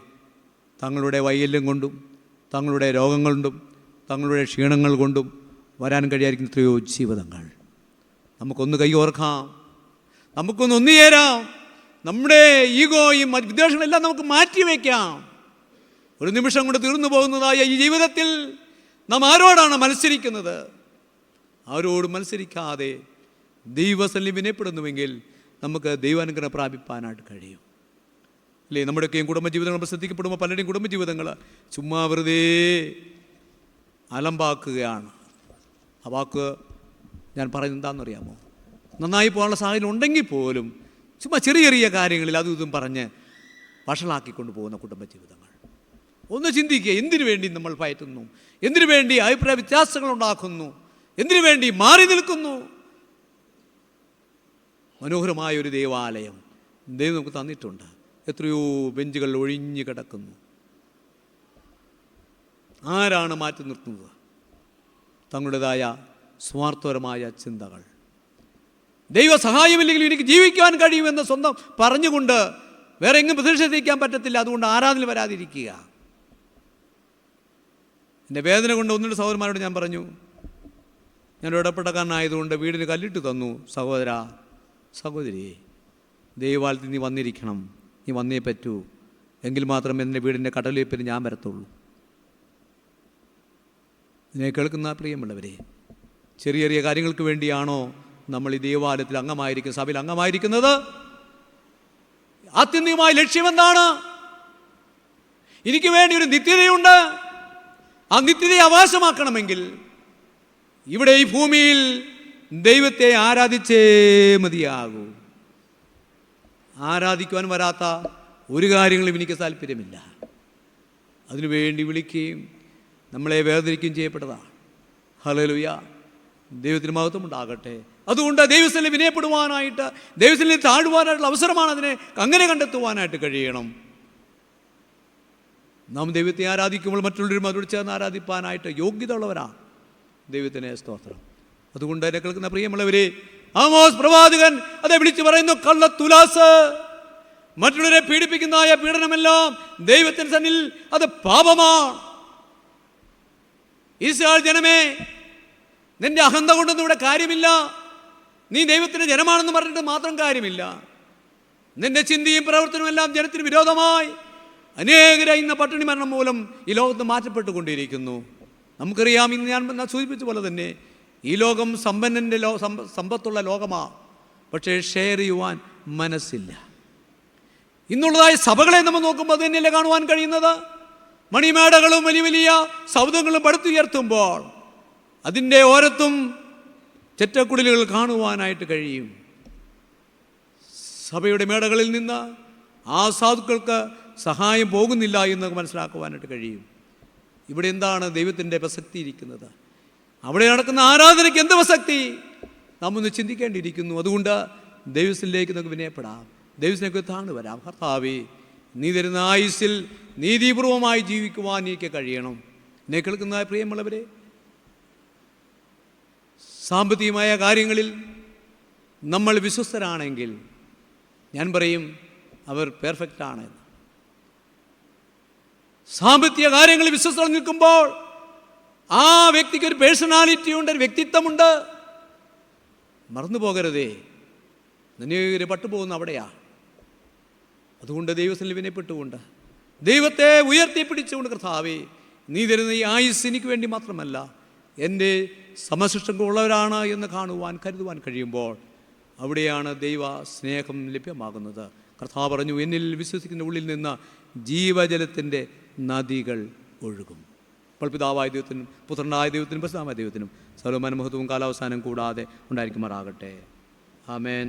തങ്ങളുടെ വൈകല്യം കൊണ്ടും തങ്ങളുടെ രോഗങ്ങൾ കൊണ്ടും തങ്ങളുടെ ക്ഷീണങ്ങൾ കൊണ്ടും വരാൻ കഴിയാതിരിക്കുന്ന എത്രയോ ജീവിതങ്ങൾ. നമുക്കൊന്ന് കൈ ഓർക്കാം. നമുക്കൊന്ന് ഒന്നു ചേരാം നമ്മുടെ ഈഗോയും മറ്റ് വിദ്വേഷങ്ങളെല്ലാം നമുക്ക് മാറ്റി മാറ്റിവെക്കാം ഒരു നിമിഷം കൊണ്ട് തീർന്നു പോകുന്നതായ ഈ ജീവിതത്തിൽ നാം ആരോടാണ് മത്സരിക്കുന്നത്? ആരോട് മത്സരിക്കാതെ ദൈവസല്ലി വിനയപ്പെടുന്നുവെങ്കിൽ നമുക്ക് ദൈവാനുഗ്രഹം പ്രാപിപ്പാനായിട്ട് കഴിയും. അല്ലേ? നമ്മുടെയൊക്കെയും കുടുംബജീവിതങ്ങൾ നമ്മൾ ശ്രദ്ധിക്കപ്പെടുമ്പോൾ പലരുടെയും കുടുംബജീവിതങ്ങൾ ചുമ്മാ വെറുതെ അലമ്പാക്കുകയാണ്. ആ വാക്ക് ഞാൻ പറയുന്നത് എന്താണെന്നറിയാമോ? നന്നായി പോകാനുള്ള സാഹചര്യം ഉണ്ടെങ്കിൽ പോലും ചുമ്മാ ചെറിയ ചെറിയ കാര്യങ്ങളിൽ അതും ഇതും പറഞ്ഞ് വഷളാക്കിക്കൊണ്ട് പോകുന്ന കുടുംബജീവിതങ്ങൾ. ഒന്ന് ചിന്തിക്കുക എന്തിനു വേണ്ടി നമ്മൾ പയറ്റുന്നു? എന്തിനു വേണ്ടി അഭിപ്രായ വ്യത്യാസങ്ങൾ ഉണ്ടാക്കുന്നു? എന്തിനു വേണ്ടി മാറി നിൽക്കുന്നു? മനോഹരമായ ഒരു ദേവാലയം ദൈവം നമുക്ക് തന്നിട്ടുണ്ട്. എത്രയോ ബെഞ്ചുകൾ ഒഴിഞ്ഞു കിടക്കുന്നു. ആരാണ് മാറ്റി നിർത്തുന്നത്? തങ്ങളുടേതായ സ്വാർത്ഥപരമായ ചിന്തകൾ. ദൈവ സഹായമില്ലെങ്കിൽ എനിക്ക് ജീവിക്കാൻ കഴിയുമെന്ന് സ്വന്തം പറഞ്ഞുകൊണ്ട് വേറെ എങ്ങും പ്രതിഷേധിക്കാൻ പറ്റത്തില്ല. അതുകൊണ്ട് ആരാധന വരാതിരിക്കുക. എന്റെ വേദന കൊണ്ട് ഒന്നിട്ട് സഹോദരന്മാരോട് ഞാൻ പറഞ്ഞു ഞാൻ ഇടപെട്ടക്കാരനായതുകൊണ്ട് വീടിന് കല്ലിട്ട് തന്നു. സഹോദര സഹോദരി ദൈവാലത്തിൽ നീ വന്നിരിക്കണം. നീ വന്നേ പറ്റൂ. എങ്കിൽ മാത്രമേ എന്റെ വീടിന്റെ കടലേപ്പിന് ഞാൻ വരത്തുള്ളൂ. ഇതിനെ കേൾക്കുന്ന പ്രിയമുള്ളവരെ ചെറിയ ചെറിയ കാര്യങ്ങൾക്ക് വേണ്ടിയാണോ നമ്മൾ ഈ ദേവാലയത്തിൽ അംഗമായിരിക്കും സഭയിൽ അംഗമായിരിക്കുന്നത്? ആത്യന്തികമായ ലക്ഷ്യമെന്താണ് എനിക്ക് വേണ്ടി ഒരു നിത്യതയുണ്ട്. ആ നിത്യതയെ അവകാശമാക്കണമെങ്കിൽ ഇവിടെ ഈ ഭൂമിയിൽ ദൈവത്തെ ആരാധിച്ചേ മതിയാകൂ. ആരാധിക്കുവാൻ വരാത്ത ഒരു കാര്യങ്ങളും എനിക്ക് താല്പര്യമില്ല. അതിനുവേണ്ടി വിളിക്കുകയും നമ്മളെ വേദനിക്കുകയും ചെയ്യപ്പെട്ടതാണ് ഹലലുയ ദൈവത്തിന് മഹത്വം ഉണ്ടാകട്ടെ. അതുകൊണ്ട് ദൈവസ്ഥലിൽ വിനയപ്പെടുവാനായിട്ട് ദൈവസ്ഥലിൽ താഴുവാനായിട്ടുള്ള അവസരമാണ് അതിനെ അങ്ങനെ കണ്ടെത്തുവാനായിട്ട് കഴിയണം. നാം ദൈവത്തെ ആരാധിക്കുമ്പോൾ മറ്റുള്ളവരും അതോട് ചേർന്ന് ആരാധിപ്പാനായിട്ട് യോഗ്യത ഉള്ളവരാണ് ദൈവത്തിനെ സ്തോത്രം. അതുകൊണ്ട് എന്നെ കേൾക്കുന്ന പ്രിയമുള്ളവരെ ആമോസ് പ്രവാചകൻ അതെ വിളിച്ചു പറയുന്നു കള്ള തുലാസ്. മറ്റുള്ളവരെ പീഡിപ്പിക്കുന്നതായ പീഡനമെല്ലാം ദൈവത്തിന് തന്നിൽ അത് പാപമാണ്. ഇസ്രായേൽ ജനമേ നിന്റെ അഹന്ത കൊണ്ടൊന്നും ഇവിടെ കാര്യമില്ല. നീ ദൈവത്തിന്റെ ജനമാണെന്ന് പറഞ്ഞിട്ട് മാത്രം കാര്യമില്ല. നിന്റെ ചിന്തയും പ്രവർത്തനവും എല്ലാം ജനത്തിന് വിരോധമായി. അനേകര ഇന്ന് പട്ടിണി മരണം മൂലം ഈ ലോകത്ത് മാറ്റപ്പെട്ടുകൊണ്ടിരിക്കുന്നു. നമുക്കറിയാം ഇന്ന് ഞാൻ സൂചിപ്പിച്ച പോലെ തന്നെ ഈ ലോകം സമ്പന്നന്റെ ലോ സമ്പത്തുള്ള ലോകമാണ് പക്ഷേ ഷെയർ ചെയ്യുവാൻ മനസ്സില്ല. ഇന്നുള്ളതായ സഭകളെ നമ്മൾ നോക്കുമ്പോൾ അത് തന്നെയല്ലേ കാണുവാൻ കഴിയുന്നത്? മണിമേടകളും വലിയ വലിയ സൗദങ്ങളും പടുത്തുയർത്തുമ്പോൾ അതിന്റെ ഓരത്തും ചെറ്റക്കുടലുകൾ കാണുവാനായിട്ട് കഴിയും. സഭയുടെ മേടകളിൽ നിന്ന് ആ സാധുക്കൾക്ക് സഹായം പോകുന്നില്ല എന്ന് മനസ്സിലാക്കുവാനായിട്ട് കഴിയും. ഇവിടെ എന്താണ് ദൈവത്തിന്റെ പ്രസക്തി ഇരിക്കുന്നത്? അവിടെ നടക്കുന്ന ആരാധനയ്ക്ക് എന്ത് പ്രസക്തി നാം ഒന്ന് ചിന്തിക്കേണ്ടിയിരിക്കുന്നു. അതുകൊണ്ട് ദൈവസിലേക്ക് നമുക്ക് വിനയപ്പെടാം. ദൈവത്തിലേക്ക് താണു വരാം. കർത്താവേ നീ തരുന്ന ആയുസ്സിൽ നീതിപൂർവമായി ജീവിക്കുവാൻ എനിക്ക് കഴിയണം. എന്നെ കേൾക്കുന്ന പ്രിയമുള്ളവരെ സാമ്പത്തികമായ കാര്യങ്ങളിൽ നമ്മൾ വിശ്വസ്തരാണെങ്കിൽ ഞാൻ പറയും അവർ പെർഫെക്റ്റ് ആണ് സാമ്പത്തിക കാര്യങ്ങളിൽ വിശ്വസ്തർ നിൽക്കുമ്പോൾ ആ വ്യക്തിക്ക് ഒരു പേഴ്സണാലിറ്റി ഉണ്ട് ഒരു വ്യക്തിത്വമുണ്ട്. മറന്നു പോകരുതേ. നിന്നെ പട്ടുപോകുന്ന അവിടെയാ. അതുകൊണ്ട് ദൈവത്തിൽ വിനയപ്പെട്ടുകൊണ്ട് ദൈവത്തെ ഉയർത്തിപ്പിടിച്ചുകൊണ്ട് കർത്താവേ നീ തരുന്ന ഈ ആയുസ് എനിക്ക് വേണ്ടി മാത്രമല്ല എന്റെ സമശിഷ്ടങ്ങളുള്ളവരാണ് എന്ന് കാണുവാൻ കരുതുവാൻ കഴിയുമ്പോൾ അവിടെയാണ് ദൈവ സ്നേഹം ലഭ്യമാകുന്നത്. കർത്താവ് പറഞ്ഞു എന്നിൽ വിശ്വസിക്കുന്ന ഉള്ളിൽ നിന്ന് ജീവജലത്തിന്റെ നദികൾ ഒഴുകും. അപ്പോൾ പിതാവായ ദൈവത്തിനും പുത്രനായ ദൈവത്തിനും പ്രസ്താവായ ദൈവത്തിനും സർവമനമഹത്വവും കാലാവസാനം കൂടാതെ ഉണ്ടായിരിക്കുമാറാകട്ടെ. ആമേൻ.